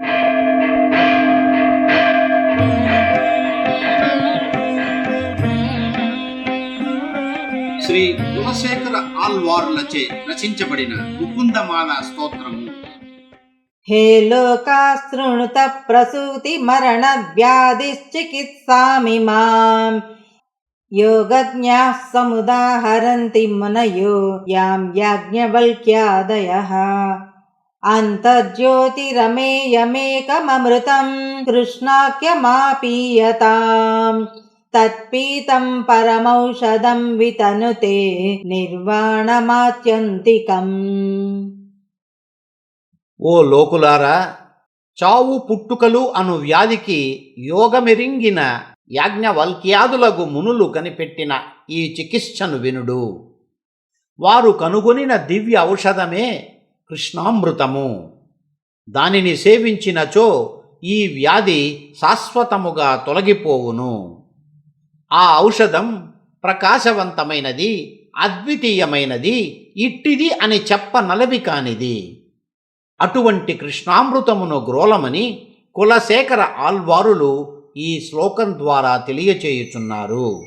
శ్రీ గుణశేఖర ఆల్వార్లచే రచించబడిన ముకుందమాల స్తోత్రము. హే లోకాశృణుత ప్రసూతి మరణ వ్యాధిశ్చికిత్సామి మాం. योगज्ञाः समुदाहरन्ति मुनयो यां याज्ञवल्क्यादयः अन्तर्ज्योतिरमेयमेकममृतम् कृष्णाख्यमापीयताम् तत्पीतं परमौषधं वितनुते निर्वाणमात्यन्तिकम् ఓ లోకులారా చావు పుట్టుకలు అను వ్యాధికి యోగమెరింగిన యాజ్ఞవల్క్యాదులగు మునులు కనిపెట్టిన ఈ చికిత్సను వినుడు వారు కనుగొనిన దివ్య ఔషధమే కృష్ణామృతము. దానిని సేవించినచో ఈ వ్యాధి శాశ్వతముగా తొలగిపోవును. ఆ ఔషధం ప్రకాశవంతమైనది అద్వితీయమైనది ఇట్టిది అని చెప్ప నలవి కానిది. అటువంటి కృష్ణామృతమును గ్రోలమని కులశేఖర ఆల్వారులు ఈ శ్లోకం ద్వారా తెలియచేయుచున్నారు.